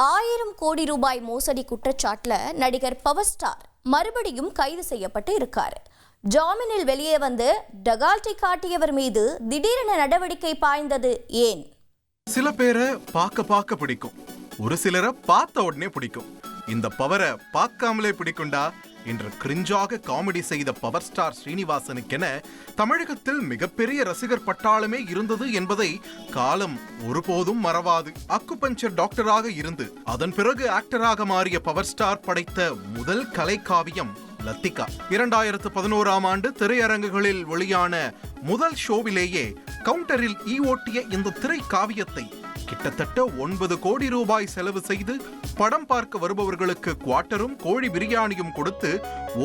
ஆயிரம் கோடி ரூபாய் மோசடி குற்றச்சாட்டில் நடிகர் பவர் ஸ்டார் மறுபடியும் கைது செய்யப்பட்டு இருக்கார். ஜாமீனில் வெளியே வந்து டகால்டி காட்டியவர் மீது திடீரென நடவடிக்கை பாய்ந்தது ஏன்? சில பேரை பார்க்க பார்க்க பிடிக்கும். ஒரு சிலரை பார்த்த உடனே பிடிக்கும். இந்த பவரை பார்க்காமலே பிடிக்கும்டா. என்று கிரிஞ்சாக காமெடி செய்த பவர் ஸ்டார் ஸ்ரீனிவாசனுக்கென தமிழகத்தில் மிகப்பெரிய ரசிகர் பட்டாளமே இருந்தது என்பதை காலம் ஒருபோதும் மறவாது. அக்குபஞ்சர் டாக்டராக இருந்து அதன் பிறகு ஆக்டராக மாறிய பவர் ஸ்டார் படைத்த முதல் கலைக்காவியம் லத்திகா. இரண்டாயிரத்து பதினோராம் ஆண்டு திரையரங்குகளில் வெளியான முதல் ஷோவிலேயே கவுண்டரில் ஈ ஓட்டிய இந்த திரை காவியத்தை கிட்டத்தட்ட ஒன்பது கோடி ரூபாய் செலவு செய்து படம் பார்க்க வருபவர்களுக்கு குவார்ட்டரும் கோழி பிரியாணியும் கொடுத்து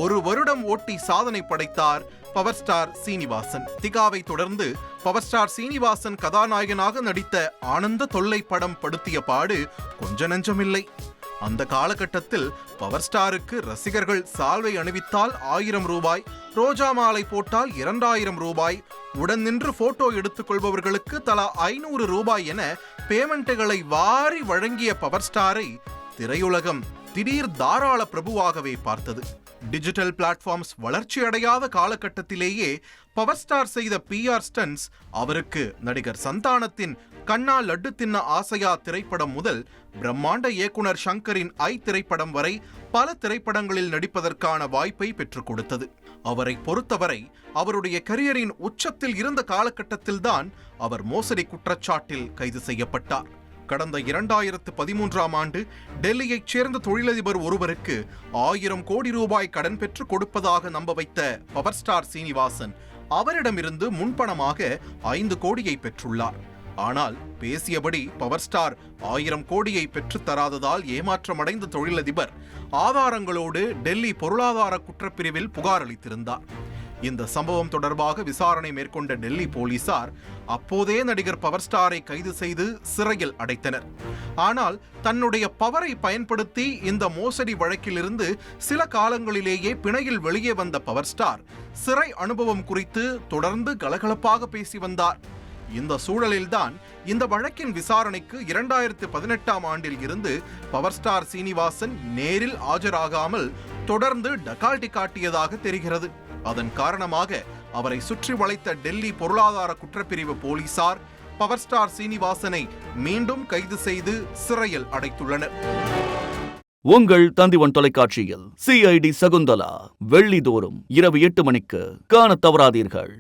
ஒரு வருடம் ஓட்டி சாதனை படைத்தார் பவர் ஸ்டார் சீனிவாசன். திகாவை தொடர்ந்து பவர் ஸ்டார் சீனிவாசன் கதாநாயகனாக நடித்த ஆனந்த தொல்லை படம் படுத்திய பாடு கொஞ்ச நெஞ்சமில்லை. அந்த காலகட்டத்தில் பவர் ஸ்டாருக்கு ரசிகர்கள் சால்வை அணிவித்தால் ஆயிரம் ரூபாய் ரோஜா மாலை போட்டால் இரண்டாயிரம் ரூபாய் உடன் நின்று போட்டோ எடுத்துக் கொள்பவர்களுக்கு தலா ஐநூறு ரூபாய் என பேமெண்ட்டுகளை வாரி வழங்கிய பவர் ஸ்டாரை திரையுலகம் திடீர் தாராள பிரபுவாகவே பார்த்தது. டிஜிட்டல் பிளாட்ஃபார்ம்ஸ் வளர்ச்சியடையாத காலகட்டத்திலேயே பவர் ஸ்டார் செய்த பிஆர் ஸ்டன்ஸ் அவருக்கு நடிகர் சந்தானத்தின் கண்ணா லட்டு தின்ன ஆசையா திரைப்படம் முதல் பிரம்மாண்ட இயக்குனர் ஷங்கரின் ஐ திரைப்படம் வரை பல திரைப்படங்களில் நடிப்பதற்கான வாய்ப்பை பெற்றுக் கொடுத்தது. அவரை பொறுத்தவரை அவருடைய கரியரின் உச்சத்தில் இருந்த காலகட்டத்தில்தான் அவர் மோசடி குற்றச்சாட்டில் கைது செய்யப்பட்டார். கடந்த இரண்டாயிரத்து பதிமூன்றாம் ஆண்டு டெல்லியைச் சேர்ந்த தொழிலதிபர் ஒருவருக்கு ஆயிரம் கோடி ரூபாய் கடன் பெற்று கொடுப்பதாக நம்ப வைத்த பவர் ஸ்டார் சீனிவாசன் அவரிடமிருந்து முன்பணமாக ஐந்து கோடியை பெற்றுள்ளார். ஆனால் பேசியபடி பவர் ஸ்டார் ஆயிரம் கோடியை பெற்றுத்தராததால் ஏமாற்றமடைந்த தொழிலதிபர் ஆதாரங்களோடு டெல்லி பொருளாதார குற்றப்பிரிவில் புகார் அளித்திருந்தார். இந்த சம்பவம் தொடர்பாக விசாரணை மேற்கொண்ட டெல்லி போலீசார் அப்போதே நடிகர் பவர் ஸ்டாரை கைது செய்து சிறையில் அடைத்தனர். ஆனால் தன்னுடைய பவரை பயன்படுத்தி இந்த மோசடி வழக்கிலிருந்து சில காலங்களிலேயே பிணையில் வெளியே வந்த பவர் ஸ்டார் சிறை அனுபவம் குறித்து தொடர்ந்து கலகலப்பாக பேசி வந்தார். இந்த சூழலில்தான் இந்த வழக்கின் விசாரணைக்கு இரண்டாயிரத்து பதினெட்டாம் ஆண்டில் இருந்து பவர் ஸ்டார் சீனிவாசன் நேரில் ஆஜராகாமல் தொடர்ந்து டகால்டி காட்டியதாக தெரிகிறது. அதன் காரணமாக அவரை சுற்றி வளைத்த டெல்லி பொருளாதார குற்றப்பிரிவு போலீசார் பவர் ஸ்டார் சீனிவாசனை மீண்டும் கைது செய்து சிறையில் அடைத்துள்ளனர். உங்கள் தந்திவன் தொலைக்காட்சியில் சிஐடி சகுந்தலா வெள்ளிதோறும் இரவு எட்டு மணிக்கு காணத் தவறாதீர்கள்.